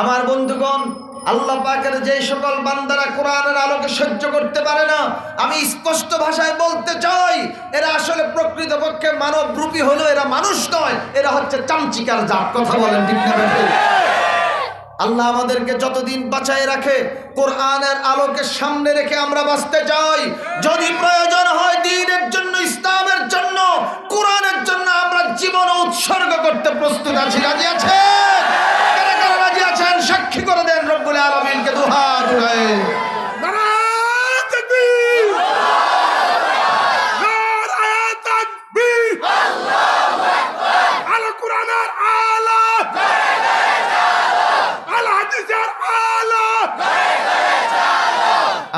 আমার বন্ধুগণ, আল্লাহ পাকের যে সকল বান্দারা কোরআনের আলোকে সহ্য করতে পারে না, আমি স্পষ্ট ভাষায় বলতে চাই, এরা আসলে প্রকৃতপক্ষে মানব রূপী হলো এরা মানুষ নয়, এরা হচ্ছে চামচিকার জাত, কথা বলেন আল্লাহ আমাদেরকে যতদিন বাঁচায় রাখে, কোরআনের আলোকে সামনে রেখে আমরা বাঁচতে চাই। যদি প্রয়োজন হয় দিনের জন্য, ইসলামের জন্য, কোরআনের জন্য আমরা জীবন উৎসর্গ করতে প্রস্তুত আছি, রাজি আছে আছেন সাক্ষী করে দেন রব্বুল আলমিনকে দুহাত উঠায়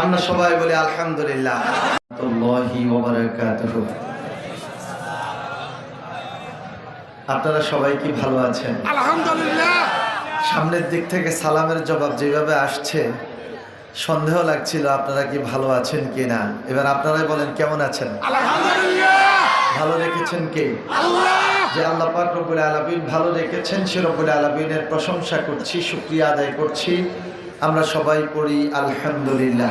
আমরা সবাই বলি আলহামদুলিল্লাহ। আল্লাহি আপনারা সবাই কি ভালো আছেন? আলহামদুলিল্লাহ। সামনের দিক থেকে সালামের জবাব যেভাবে আসছে সন্দেহ লাগছিল আপনারা কি ভালো আছেন কি না। এবার আপনারাই বলেন কেমন আছেন? ভালো রেখেছেন কে? যে আল্লাহ পাক রব্বুল আলামিন ভালো রেখেছেন সে রবুল আলামিনের প্রশংসা করছি সুক্রিয়া আদায় করছি। আমরা সবাই পড়ি আলহামদুলিল্লাহ।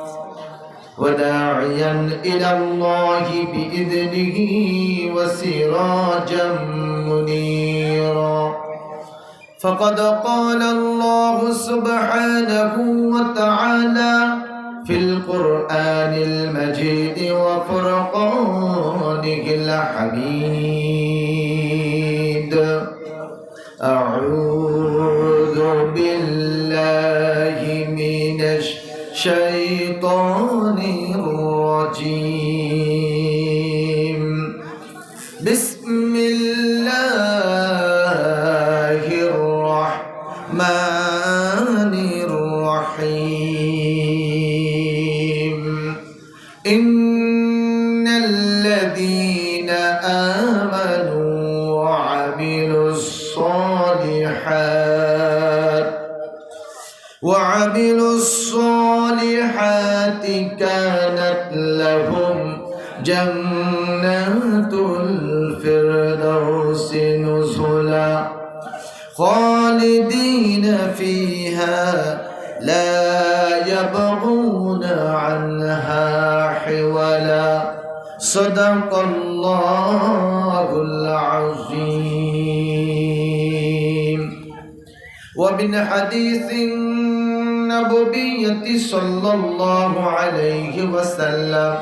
وداعيا إلى الله بإذنه وسراجا منيرا. فقد قال الله سبحانه وتعالى في القرآن المجيد وفرقانه الحميد أعوذ الشيطان الرجيم. بسم الله الرحمن الرحيم. إن صدق الله العظيم. ومن حديث النبوية صلى الله عليه وسلم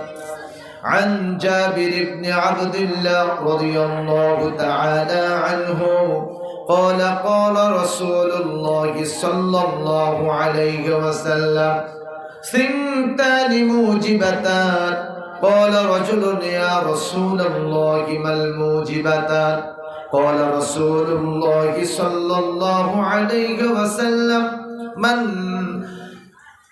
عن جابر بن عبد الله رضي الله تعالى عنه قال قال رسول الله صلى الله عليه وسلم ثنتان موجبتان قال رجل يا رسول الله ما الموجبتان قال رسول الله صلى الله عليه وسلم من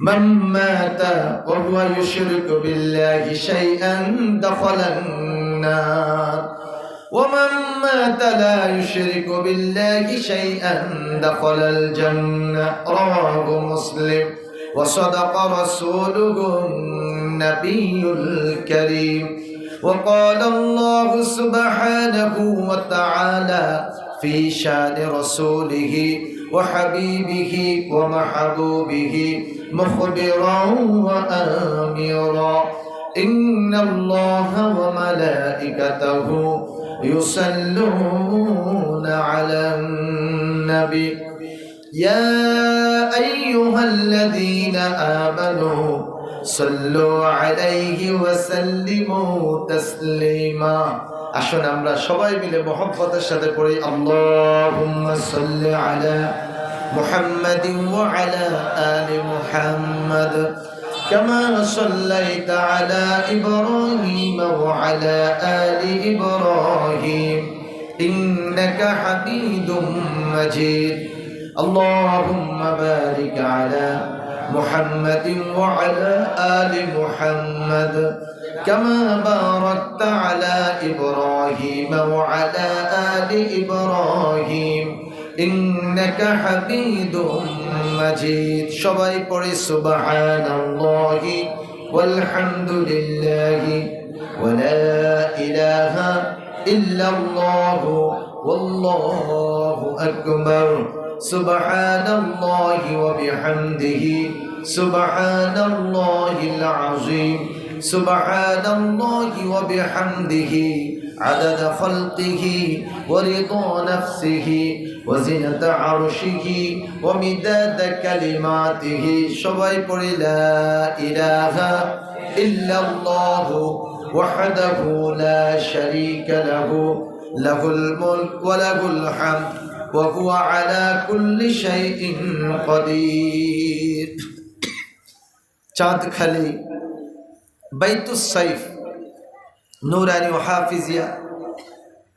من مات وهو يشرك بالله شيئا دخل النار ومن مات لا يشرك بالله شيئا دخل الجنة رواه مسلم وصدق رسوله النبي الكريم. وقال الله سبحانه وتعالى في شان رسوله وحبيبه ومحبوبه مخبرا وآمرا إن الله وملائكته يصلون على النبي. يا أيها الذين آمنوا صلوا عليه وسلموا تسليما আসুন আমরা সবাই মিলে মোহাম্মতের সাথে পড়ি আল্লাহুম্মা সাল্লি আলা মুহাম্মাদিন ওয়া আলা আলি মুহাম্মাদ كما صليت على إبراهيم وعلى آل إبراهيم إنك حميد مجيد اللهم بارك على محمد وعلى آل محمد كما باركت على إبراهيم وعلى آل إبراهيم إنك حميد مجيد সবাই পড়ে سبحان الله والحمد لله ولا إله إلا الله والله أكبر سبحان الله وبحمده. سبحان الله العظيم. سبحان الله وبحمده. عدد خلقه ورضا نفسه. وزنة عرشه ومداد كلماته. সবাই لا إله إلا الله وحده لا شريك له له الملك وله الحمد وهو على كل شيء قدير চাঁদখালি বাইতুস সাইফ নুরানি ও হাফিজিয়া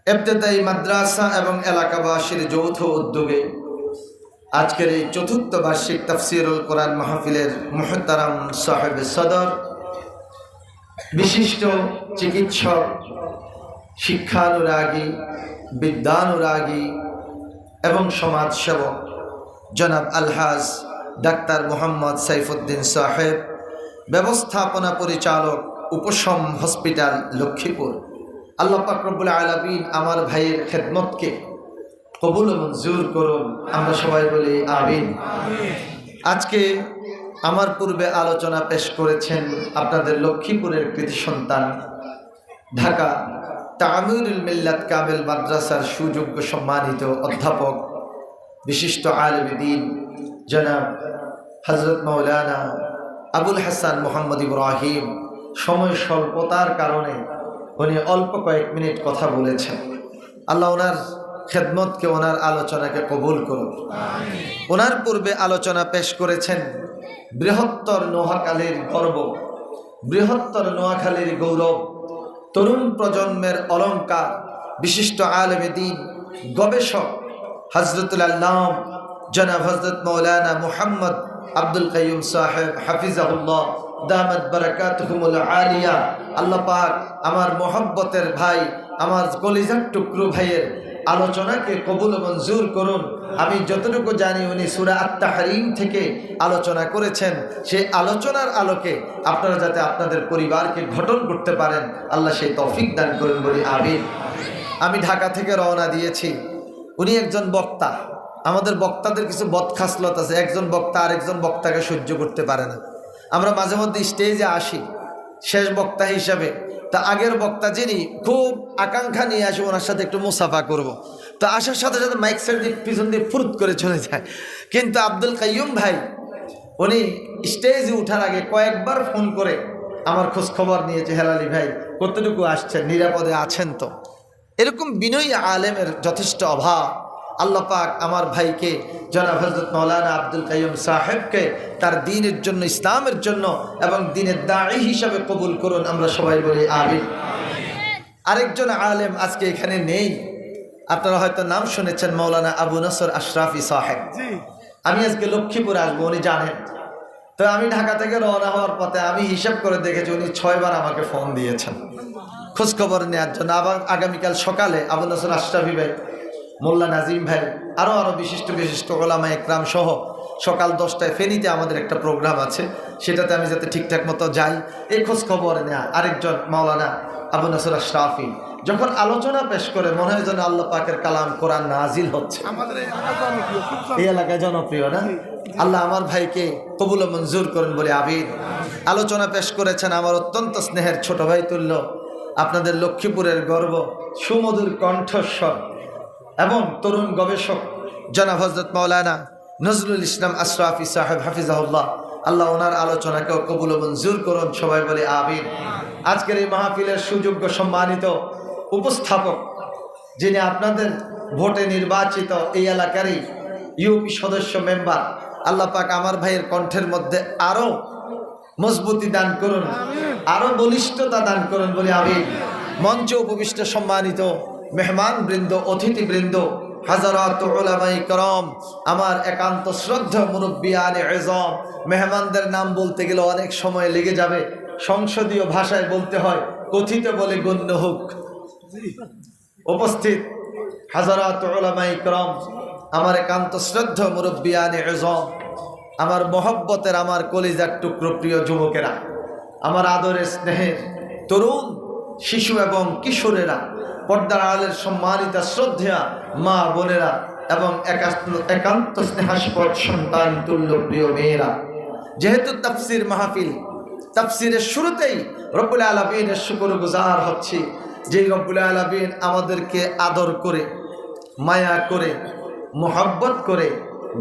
এবতেদাই মাদ্রাসা এবং এলাকাবাসীর যৌথ উদ্যোগে আজকের এই চতুর্থ বার্ষিক তফসিরুল কোরআন মাহফিলের মোহতারাম সাহেব সদর বিশিষ্ট চিকিৎসক শিক্ষানুরাগী বিদ্যানুরাগী এবং সমাজসেবক জনাব আলহাজ ডাক্তার মোহাম্মদ সাইফুদ্দিন সাহেব, ব্যবস্থাপনা পরিচালক উপশম হসপিটাল লক্ষ্মীপুর। আল্লাহ পাকরবুল আলমিন আমার ভাইয়ের খেদমতকে কবুল মঞ্জুর করুন। আমরা সবাই বলি আমিন। আজকে আমার পূর্বে আলোচনা পেশ করেছেন আপনাদের লক্ষ্মীপুরের কৃতি সন্তান ঢাকা তামিরুল মিল্লাত কামেল মাদ্রাসার সুযোগ্য সম্মানিত অধ্যাপক বিশিষ্ট আলমদিন জনাব হজরত মৌলানা আবুল হাসান মোহাম্মদ ইব্রাহিম। সময় স্বল্পতার কারণে উনি অল্প কয়েক মিনিট কথা বলেছেন। আল্লাহ ওনার খেদমতকে ওনার আলোচনাকে কবুল করুন। ওনার পূর্বে আলোচনা পেশ করেছেন বৃহত্তর নোয়াখালীর গর্ব বৃহত্তর নোয়াখালীর গৌরব। তরুণ প্রজন্মের অলঙ্কার বিশিষ্ট আলম দিন, গবেষক হজরতুল আল্লাহ জনাব হজরত মৌলানা মুহাম্মদ আব্দুল কাইম সাহেব হাফিজাহুল্লাহ দামদ বারাকাতুহুমুল আলিয়া। আল্লাপাক আমার মোহব্বতের ভাই, আমার কলিজার টুকরু ভাইয়ের আলোচনাকে কবুল মঞ্জুর করুন। আমি যতটুকু জানি উনি সুরা আত্মা হারিম থেকে আলোচনা করেছেন। সেই আলোচনার আলোকে আপনারা যাতে আপনাদের পরিবারকে গঠন করতে পারেন। আল্লাহ সেই তৌফিক দান করুন বলি আমিন। আমি ঢাকা থেকে রওনা দিয়েছি। উনি একজন বক্তা। আমাদের বক্তাদের কিছু বদখাসলত আছে। একজন বক্তা আরেকজন বক্তাকে সহ্য করতে পারে না। আমরা মাঝে মধ্যে স্টেজে আসি। শেষ বক্তা হিসাবে তা আগের বক্তা যিনি খুব আকাঙ্ক্ষা নিয়ে আসে, ওনার সাথে একটু মুসাফা করব। তো আসার সাথে সাথে মাইক সাইড পিছন দিয়ে ফুরুত করে চলে যায়। কিন্তু আব্দুল কাইয়ুম ভাই, উনি স্টেজে উঠার আগে কয়েকবার ফোন করে আমার খোঁজ খবর নিয়েছে হেলালি ভাই, কতটুকু আসছেন, নিরাপদে আছেন তো? এরকম বিনয়ী আলেমের যথেষ্ট অভাব। আল্লাহ পাক আমার ভাইকে জনাব হজরত মৌলানা আব্দুল কাইম সাহেবকে তার দিনের জন্য ইসলামের জন্য এবং দিনের দায়ী হিসাবে কবুল করুন আমরা সবাই বলি আমিন। আরেকজন আলেম আজকে এখানে নেই। আপনারা হয়তো নাম শুনেছেন মৌলানা আবু নসর আশরাফি সাহেব। আমি আজকে লক্ষ্মীপুর আসব উনি জানেন। তো আমি ঢাকা থেকে রওনা হওয়ার পথে আমি হিসাব করে দেখেছি উনি ছয়বার আমাকে ফোন দিয়েছেন। খোঁজখবর নেওয়ার জন্য। আবার আগামীকাল সকালে আবু নসর আশরাফি ভাই মোল্লা নাজিম ভাই আরও আরও বিশিষ্ট বিশিষ্ট ওলামা একরাম সহ সকাল দশটায় ফেনীতে আমাদের একটা প্রোগ্রাম আছে। সেটাতে আমি যাতে ঠিকঠাক মতো যাই এই খোঁজ খবর নেয়া আরেকজন মাওলানা আবু নসর আশরাফি। যখন আলোচনা পেশ করে মনে হয় যেন আল্লাহ পাকের কালাম কোরআন নাজিল হচ্ছে। এই এলাকায় জনপ্রিয় না? আল্লাহ আমার ভাইকে কবুল মঞ্জুর করুন বলে আবির আলোচনা পেশ করেছেন আমার অত্যন্ত স্নেহের ছোট ভাই তুল্য। আপনাদের লক্ষ্মীপুরের গর্ব সুমধুর কণ্ঠস্বর। এবং তরুণ গবেষক জনাব হজরত মৌলানা নজরুল ইসলাম আশরাফি সাহেব হাফিজাহুল্লাহ। আল্লাহ ওনার আলোচনাকেও কবুল মঞ্জুর করুন, সবাই বলে আবির আজকের এই মাহফিলের সুযোগ্য সম্মানিত উপস্থাপক, যিনি আপনাদের ভোটে নির্বাচিত এই এলাকারই ইউপি সদস্য মেম্বার, আল্লাহ পাক আমার ভাইয়ের কণ্ঠের মধ্যে আরও মজবুতি দান করুন আরও বলিষ্ঠতা দান করুন বলে আমি মঞ্চে উপবিষ্ট সম্মানিত মেহমান বৃন্দ অতিথি বৃন্দ হাজারাত ওলামাই করম, আমার একান্ত শ্রদ্ধা মুরব্বিয়ান এজম, মেহমানদের নাম বলতে গেলে অনেক সময় লেগে যাবে। সংসদীয় ভাষায় বলতে হয়, কথিত বলে গণ্য হোক। উপস্থিত, হাজারাত ওলামাই করম, আমার একান্ত শ্রদ্ধা মুরব্বিয়ান এজম, আমার মহব্বতের আমার কলিজার টুকরো প্রিয় যুবকেরা, আমার আদরের স্নেহের তরুণ, শিশু এবং কিশোরেরা পর্দার আলের সম্মানিত শ্রদ্ধা মা বোনেরা এবং একান্ত- স্নেহাস্পদ সন্তান তুল্য প্রিয় মেয়েরা। যেহেতু তাফসির মাহফিল, তাফসিরের শুরুতেই রব্বুল আলমিনের শুকর গুজার হচ্ছে যে রব্বুল আলমিন আমাদেরকে আদর করে, মায়া করে, মোহাব্বত করে,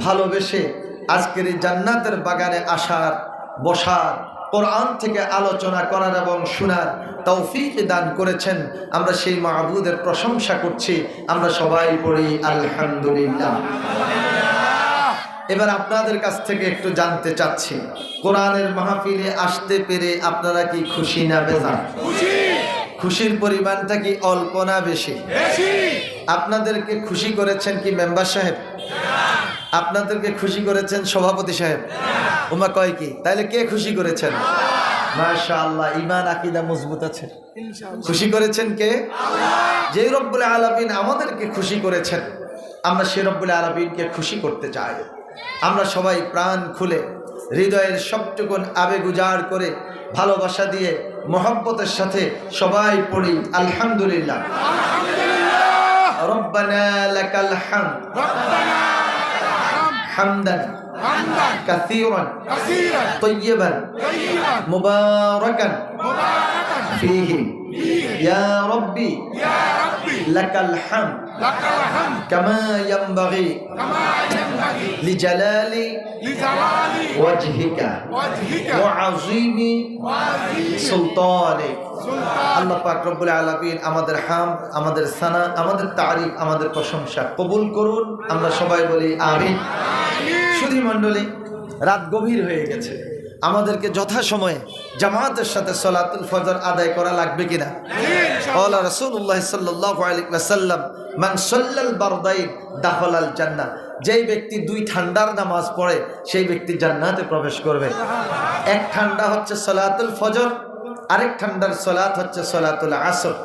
ভালোবেসে আজকের এই জান্নাতের বাগানে আসার, বসার কোরআন থেকে আলোচনা করার এবং শোনার তৌফিক দান করেছেন। আমরা সেই মাহবুদের প্রশংসা করছি। আমরা সবাই পড়ি আলহামদুলিল্লাহ। এবার আপনাদের কাছ থেকে একটু জানতে চাচ্ছি। কোরআনের মাহফিলে আসতে পেরে আপনারা কি খুশি না বেজান খুশির পরিমাণটা কি অল্প না বেশি? বেশি! আপনাদেরকে খুশি করেছেন কি মেম্বার সাহেব? আপনাদেরকে খুশি করেছেন সভাপতি সাহেব। উমা কয় কি? তাহলে কে খুশি করেছেন? মাশা ইমান আকিদা মজবুত আছে। খুশি করেছেন কে? যে রব্বুল আলমিন আমাদেরকে খুশি করেছেন আমরা সে রব্বুল আলমিনকে খুশি করতে চাই। আমরা সবাই প্রাণ খুলে হৃদয়ের সবটুকুন আবেগ উজাড় করে ভালোবাসা দিয়ে মোহব্বতের সাথে সবাই পড়ি আলহামদুলিল্লাহ। রব্বানা লাকাল হামদ। রব্বানা। হামদান حمدا কাসীরান كثيرا طيبا طيبا مباركا مباركا فيه يا ربي يا ربي لك الحمد لك الحمد كما ينبغي كما ينبغي لجلال لجلال وجهك وجهك وعظيم وعظيم سلطانك سلطان আল্লাহ পাক রব্বুল আলামিন আমাদের হাম আমাদের সানা আমাদের তারিফ আমাদের প্রশংসা কবুল করুন আমরা সবাই বলি আমিন সুধীমণ্ডলী রাত গভীর হয়ে গেছে। আমাদেরকে যথাসময়ে জামাতের সাথে সলাতুল ফজর আদায় করা লাগবে কিনা? যে মান যেই ব্যক্তি দুই ঠান্ডার নামাজ পড়ে, সেই ব্যক্তি জান্নাতে প্রবেশ করবে। এক ঠান্ডা হচ্ছে সলাতুল ফজর, আরেক ঠান্ডার সলাত হচ্ছে সলাতুল আসর।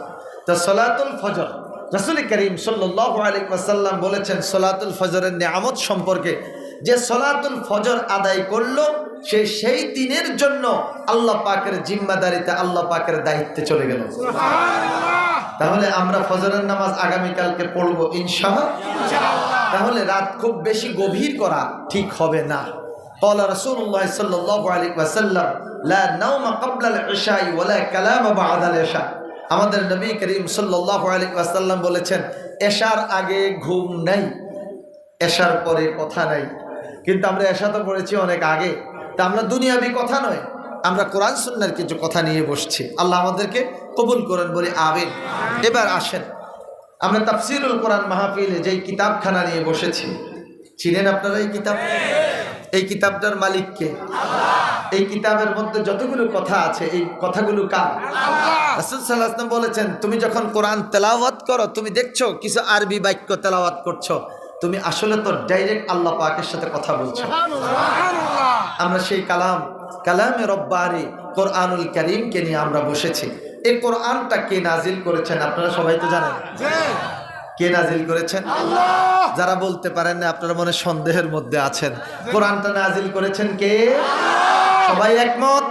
তো সলাতুল ফজর, রসুল করিম সাল্লাহ আলিক ওয়াসাল্লাম বলেছেন, সলাতুল ফজরের নিয়ামত সম্পর্কে যে সলাতুল ফজর আদায় করলো সে সেই দিনের জন্য আল্লাহ পাকের জিম্মাদারিতে আল্লাহ পাকের দায়িত্বে চলে গেল তাহলে আমরা ফজরের নামাজ আগামীকালকে পড়বো ইনশাহ তাহলে রাত খুব বেশি গভীর করা ঠিক হবে না قال رسول الله صلى الله عليه وسلم لا نوم قبل العشاء ولا كلام بعد العشاء আমাদের নবী করিম সাল্লাল্লাহু আলাইহি ওয়াসাল্লাম বলেছেন এশার আগে ঘুম নাই এশার পরে কথা নাই কিন্তু আমরা এশা তো পড়েছি অনেক আগে। তা আমরা দুনিয়াবি কথা নয় আমরা কোরআন সুন্নার কিছু কথা নিয়ে বসছি। আল্লাহ আমাদেরকে কবুল করেন বলে আবেন এবার আসেন। আমরা তাফসিরুল কোরআন মাহফিলে যেই কিতাবখানা নিয়ে বসেছি চিনেন আপনারা এই কিতাব? এই কিতাবটার মালিককে এই কিতাবের মধ্যে যতগুলো কথা আছে এই কথাগুলো কার? বলেছেন তুমি যখন কোরআন তেলাওয়াত করো তুমি দেখছ কিছু আরবি বাক্য তেলাওয়াত করছ তুমি আসলে তো ডাইরেক্ট আল্লাহ পাকের সাথে কথা বলছো। আমরা সেই কালাম কালামে রব্বারি কোরআনুল করিমকে নিয়ে আমরা বসেছি। এই কোরআনটা কে নাজিল করেছেন আপনারা সবাই তো জানেন। কে নাজিল করেছেন? যারা বলতে পারেন না আপনারা মনে সন্দেহের মধ্যে আছেন। কোরআনটা নাজিল করেছেন কে? সবাই একমত?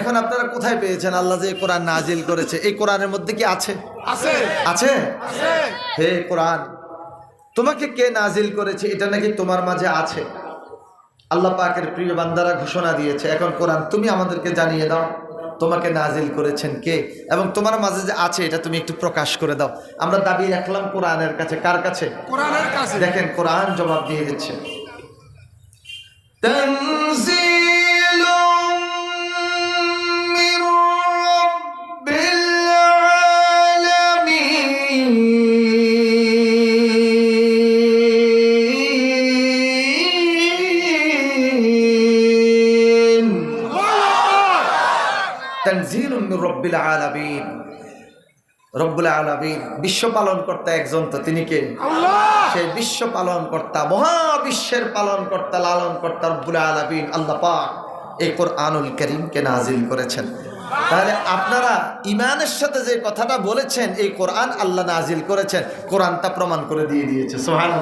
এখন আপনারা কোথায় পেয়েছেন? আল্লাহ যে কোরআন নাজিল করেছে এই কোরআনের মধ্যে কি আছে। আছে? আছে। হে কোরআন তোমাকে কে নাজিল করেছে? এটা নাকি তোমার মাঝে আছে। আল্লাহ পাকের প্রিয় বান্দারা ঘোষণা দিয়েছে। এখন কোরআন তুমি আমাদেরকে জানিয়ে দাও তোমাকে নাজিল করেছেন কে? এবং তোমার মাঝে যে আছে এটা তুমি একটু প্রকাশ করে দাও। আমরা দাবি রাখলাম কোরআনের কাছে। কার কাছে? কোরআনের কাছে। দেখেন কোরআন জবাব দিয়ে দিচ্ছে। তানজিল রব্বুল আলামিন। রব্বুল আলমিন বিশ্ব পালন কর্তা একজন তো তিনি কে? সেই বিশ্ব পালন কর্তা মহাবিশ্বের পালন কর্তা লালন কর্তা রব্বুল আলমিন আল্লাহ পাক এই কোরআনুল করিমকে নাজিল করেছেন। তাহলে আপনারা ইমানের সাথে যে কথাটা বলেছেন এই কোরআন আল্লাহ নাজিল করেছেন কোরআন তা প্রমাণ করে দিয়ে দিয়েছে। সোহান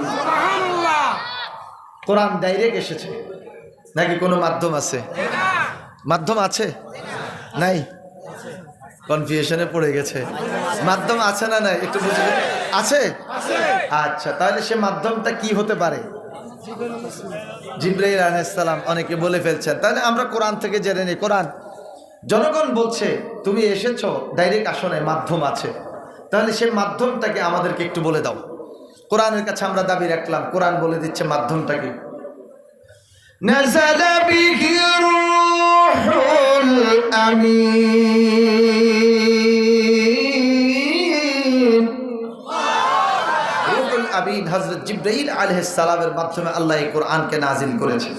কোরআন ডাইরেক্ট এসেছে। নাকি কোনো মাধ্যম আছে? মাধ্যম আছে? নাই? কনফিউশনে পড়ে গেছে মাধ্যম আছে না নাই একটু বুঝে আছে আচ্ছা তাহলে সে মাধ্যমটা কি হতে পারে জিব্রাইল আলাইসালাম অনেকে বলে ফেলছেন তাহলে আমরা কোরআন থেকে জেনে নিই কোরআন জনগণ বলছে তুমি এসেছো ডাইরেক্ট আসনে মাধ্যম আছে তাহলে সে মাধ্যমটাকে আমাদেরকে একটু বলে দাও কোরআনের কাছে আমরা দাবি রাখলাম কোরআন বলে দিচ্ছে মাধ্যমটা কি نزل به الروح الأمين আমিন হযরত জিব্রাইল সালামের মাধ্যমে আল্লাহ এই কোরআনকে নাজিল করেছে।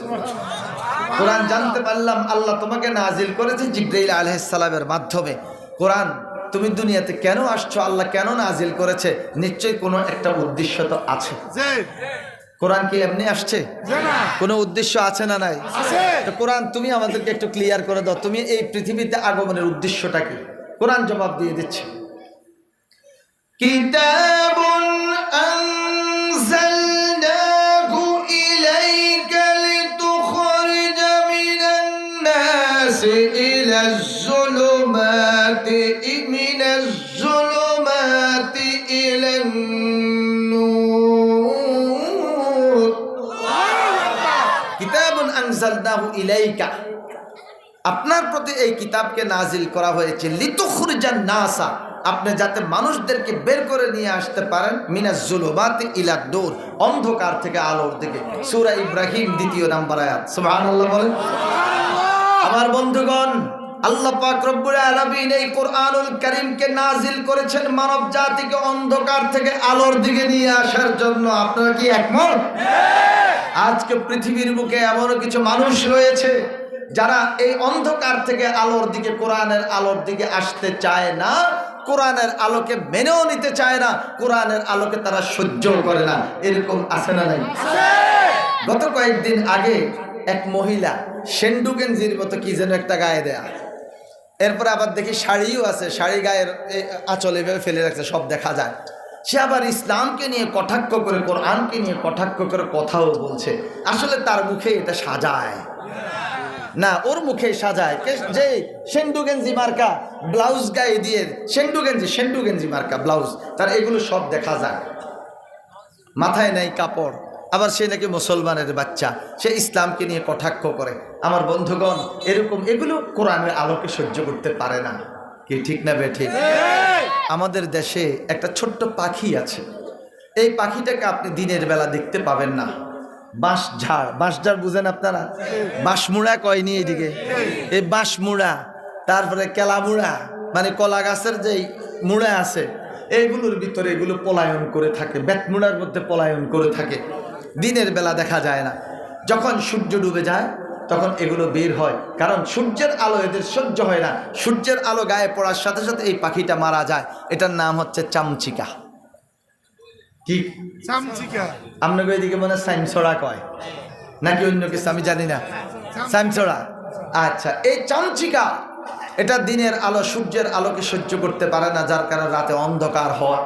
কোরআন জানতে পারলাম আল্লাহ তোমাকে নাজিল করেছে জিব্রাইল সালামের মাধ্যমে। কোরআন তুমি দুনিয়াতে কেন আসছো? আল্লাহ কেন নাজিল করেছে? নিশ্চয়ই কোনো একটা উদ্দেশ্য তো আছে। কোরআন কি এমনি আসছে? কোনো উদ্দেশ্য আছে না নাই? তো কোরআন তুমি আমাদেরকে একটু ক্লিয়ার করে দাও। তুমি এই পৃথিবীতে আগমনের উদ্দেশ্যটা কি? কোরআন জবাব দিয়ে দিচ্ছে। কিতাব أنزلناه إليك لتخرج من الناس إلى الظلمات من الظلمات إلى النور কিতাবুন আনজালনাহু ইলাইকা আপনার প্রতি এই কিতাবকে নাজিল করা হয়েছে লিতুখরিজান নাসা আপনি যাতে মানুষদেরকে বের করে নিয়ে আসতে পারেন মিনাজ জুলুমাতি ইলা নূর অন্ধকার থেকে আলোর দিকে। সূরা ইব্রাহিম দ্বিতীয় নাম্বার আয়াত। সুবহানাল্লাহ বলেন। আমার বন্ধুগণ আল্লাহ পাক রব্বুল আলামিন এই কোরআনুল কারীমকে নাজিল করেছেন মানব জাতিকে অন্ধকার থেকে আলোর দিকে নিয়ে আসার জন্য। আপনারা কি একমত? আজকে পৃথিবীর বুকে এমনও কিছু মানুষ রয়েছে যারা এই অন্ধকার থেকে আলোর দিকে কোরআনের আলোর দিকে আসতে চায় না। কোরআনের আলোকে মেনেও নিতে চায় না, কোরআনের আলোকে তারা সহ্য করে না। এরকম আছে না নাই? গত কয়েকদিন আগে এক মহিলা সেন্ডু গেঞ্জির মতো কি যেন একটা গায়ে দেয়া। এরপর আবার দেখি শাড়িও আছে, শাড়ি গায়ের আঁচল এভাবে ফেলে রাখছে, সব দেখা যায়। সে আবার ইসলামকে নিয়ে কটাক্ষ করে, কোরআনকে নিয়ে কটাক্ষ করে কথাও বলছে। আসলে তার মুখে এটা সাজায়। না, ওর মুখে সাজায়। যে সেন্ডু গেঞ্জি মার্কা, ব্লাউজ গায়ে দিয়ে সেন্ডু গেঞ্জি সেন্ডু গেঞ্জি মার্কা, ব্লাউজ, তার এগুলো সব দেখা যায়। মাথায় নাই কাপড়, আবার সে নাকি মুসলমানের বাচ্চা, সে ইসলামকে নিয়ে কটাক্ষ করে। আমার বন্ধুগণ, এরকম এগুলো কোরআনের আলোকে সহ্য করতে পারে না। কি, ঠিক না বে, ঠিক? আমাদের দেশে একটা ছোট্ট পাখি আছে। এই পাখিটাকে আপনি দিনের বেলা দেখতে পাবেন না। বাঁশ ঝাড় বাঁশ ঝাড় বুঝেন আপনারা? বাঁশমুড়া কয়নি এইদিকে? এই বাঁশমুড়া তারপরে কেলামুড়া মানে কলা গাছের যেই মুড়া আছে, এইগুলোর ভিতরে এগুলো পলায়ন করে থাকে বেতমুড়ার মধ্যে পলায়ন করে থাকে। দিনের বেলা দেখা যায় না। যখন সূর্য ডুবে যায়, তখন এগুলো বের হয়। কারণ সূর্যের আলো এদের সহ্য হয় না। সূর্যের আলো গায়ে পড়ার সাথে সাথে এই পাখিটা মারা যায়। এটার নাম হচ্ছে চামচিকা। কি? আপনাকে এদিকে মনে হয় সাইমছড়া কয়। নাকি অন্য কিছু? আমি জানি না। সাইমছড়া আচ্ছা এই চামচিকা এটা দিনের আলো সূর্যের আলোকে সহ্য করতে পারে না যার কারণে রাতে অন্ধকার হওয়া।